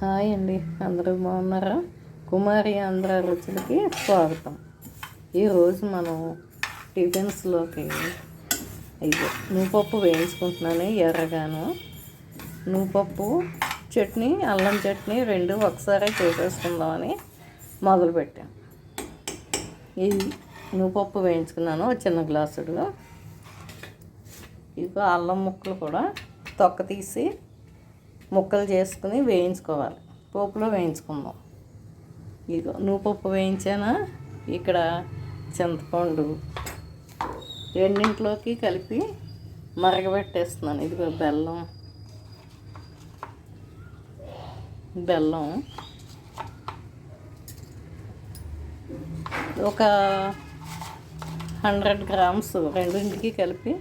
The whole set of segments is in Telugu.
హాయ్ అండి. అందరూ బాగున్నారా? కుమారి ఆంధ్ర రుచులకి స్వాగతం. ఈరోజు మనం టిఫిన్స్లోకి ఇది నువ్వుపప్పు వేయించుకుంటున్నాను ఎర్రగాను. నువ్వుపప్పు చట్నీ అల్లం చట్నీ రెండు ఒకసారి చేసేసుకుందామని మొదలుపెట్టాను ఈ నువ్వుపప్పు వేయించుకున్నాను చిన్న గ్లాసుడు. ఇక అల్లం ముక్కలు కూడా తొక్క తీసి ముక్కలు చేసుకుని వేయించుకోవాలి. పోపులో వేయించుకుందాం. ఇదిగో నువ్వుపప్పు వేయించానా? ఇక్కడ చింతపండు రెండింటిలోకి కలిపి మరగబెట్టేస్తున్నాను. ఇదిగో బెల్లం. బెల్లం. ఒక హండ్రెడ్ గ్రామ్స్ రెండింటికి కలిపి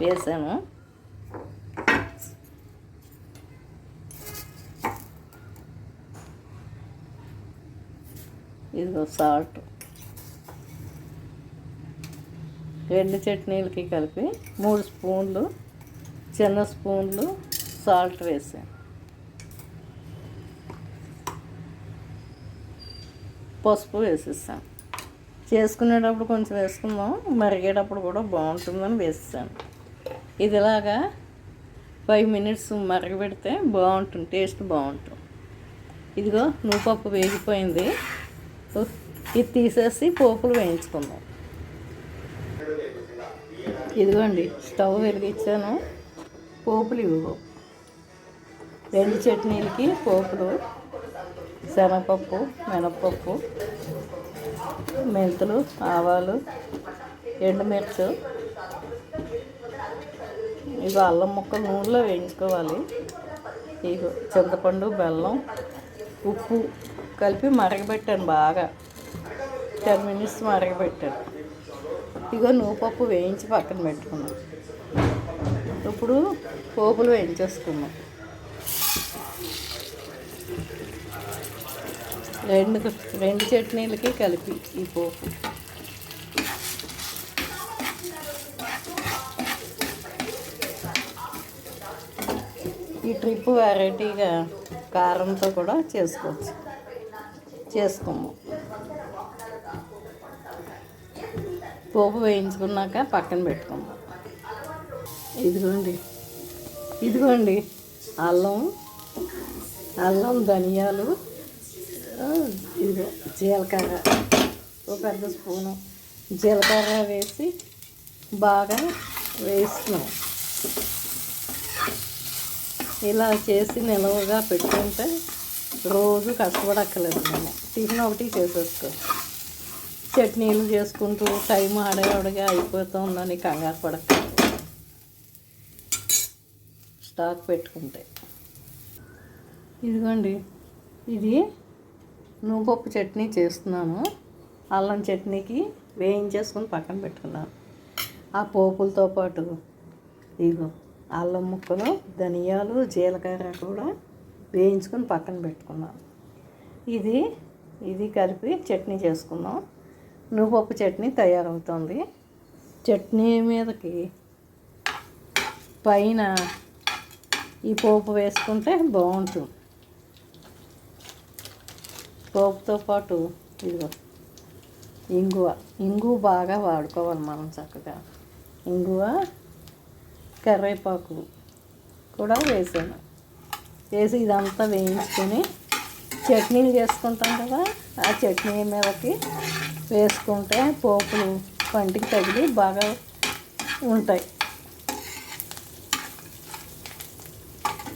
వేసాను. ఇదిగో సాల్ట్. రెండు చట్నీలకి కలిపి మూడు స్పూన్లు చిన్న స్పూన్లు సాల్ట్ వేసాను. పసుపు వేసేసాను. చేసుకునేటప్పుడు కొంచెం వేసుకుందాం మరిగేటప్పుడు కూడా బాగుంటుందని వేసేసాను. ఇదిలాగా ఫైవ్ మినిట్స్ మరగబెడితే బాగుంటుంది టేస్ట్ బాగుంటుంది. ఇదిగో నువ్వు పప్పు వేగిపోయింది. ఇది తీసేసి పోపులు వేయించుకుందాం. ఇదిగోండి స్టవ్ వెలిగించాను. పోపులు ఇవ్వు. రెండు చట్నీలకి పోపులు శనగపప్పు మినపప్పు మెంతులు ఆవాలు ఎండుమిర్చు. ఇవి అల్లం ముక్కలు నూనెలో వేయించుకోవాలి. ఇగో చింతపండు బెల్లం ఉప్పు కలిపి మరగబెట్టాను బాగా. Ten minutes మరగబెట్టాను. ఇగో నువ్వుపప్పు వేయించి పక్కన పెట్టుకున్నాం. ఇప్పుడు పోపులు వేయించేసుకున్నాం. రెండు రెండు చట్నీలకి కలిపి ఈ పోపు. ఈ ట్రిప్ వెరైటీగా కారంతో కూడా చేసుకోవచ్చు. చేసుకోము. పోపు వేయించుకున్నాక పక్కన పెట్టుకుందాం. ఇదిగోండి. ఇదిగోండి. అల్లం అల్లం ధనియాలు ఇదిగో జీలకర్ర ఒక పెద్ద స్పూను జీలకర్ర వేసి బాగా వేస్తున్నాం. ఇలా చేసి నిలవగా పెట్టుకుంటే రోజు కష్టపడక్కర్లేదు మేము టిఫిన్ ఒకటి చేసేస్తాం చట్నీలు చేసుకుంటూ టైం ఆడవాడగా అయిపోతూ ఉందని కంగారు పడక. స్టాక్ పెట్టుకుంటే. ఇదిగోండి ఇది నువ్వుపప్పు చట్నీ చేస్తున్నాను. అల్లం చట్నీకి వేయించేసుకొని పక్కన పెట్టుకున్నాను. ఆ పోపులతో పాటు ఇదిగో. అల్లం ముక్కలు ధనియాలు జీలకర్ర కూడా వేయించుకొని పక్కన పెట్టుకున్నాం. ఇది ఇది కలిపి చట్నీ చేసుకుందాం. నువ్వుపప్పు చట్నీ తయారవుతుంది. చట్నీ మీదకి పైన ఈ పోపు వేసుకుంటే బాగుంటుంది. పోపుతో పాటు ఇదిగో ఇంగువ. ఇంగువ బాగా వాడుకోవాలి మనం చక్కగా. ఇంగువ కరివేపాకు కూడా వేసాను. వేసి ఇదంతా వేయించుకొని చట్నీలు చేసుకుంటాం కదా ఆ చట్నీ మీదకి వేసుకుంటే పోపులు పంటికి తగిలి బాగా ఉంటాయి.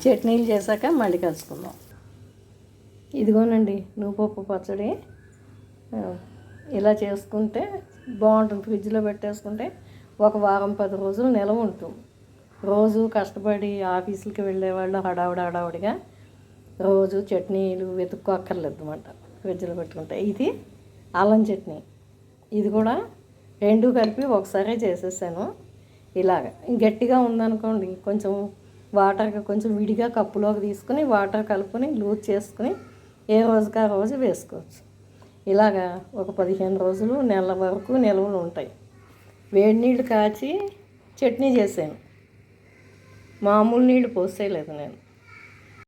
చట్నీలు చేశాక మళ్ళీ కలుసుకుందాం. ఇదిగోనండి నువ్వుపప్పు పచ్చడి. ఇలా చేసుకుంటే బాగుంటుంది. ఫ్రిడ్జ్లో పెట్టేసుకుంటే ఒక వారం పది రోజులు నిలవ ఉంటుంది. రోజు కష్టపడి ఆఫీసులకి వెళ్ళేవాళ్ళు హడావుడి హడావుడిగా రోజు చట్నీలు వెతుక్కోక్కర్లేదు అనమాట ఫ్రిడ్జ్లో పెట్టుకుంటే. ఇది అల్లం చట్నీ. ఇది కూడా రెండు కలిపి ఒకసారి చేసేసాను. ఇలాగ. గట్టిగా ఉందనుకోండి కొంచెం వాటర్గా కొంచెం విడిగా కప్పులోకి తీసుకుని వాటర్ కలుపుకొని లూజ్ చేసుకుని ఏ రోజుకి ఆ రోజు వేసుకోవచ్చు. ఇలాగా ఒక పదిహేను రోజులు నెల వరకు నిల్వలు ఉంటాయి. వేడి నీళ్ళు కాచి చట్నీ చేశాను మామూలు నీళ్ళు పోసేయలేదు నేను.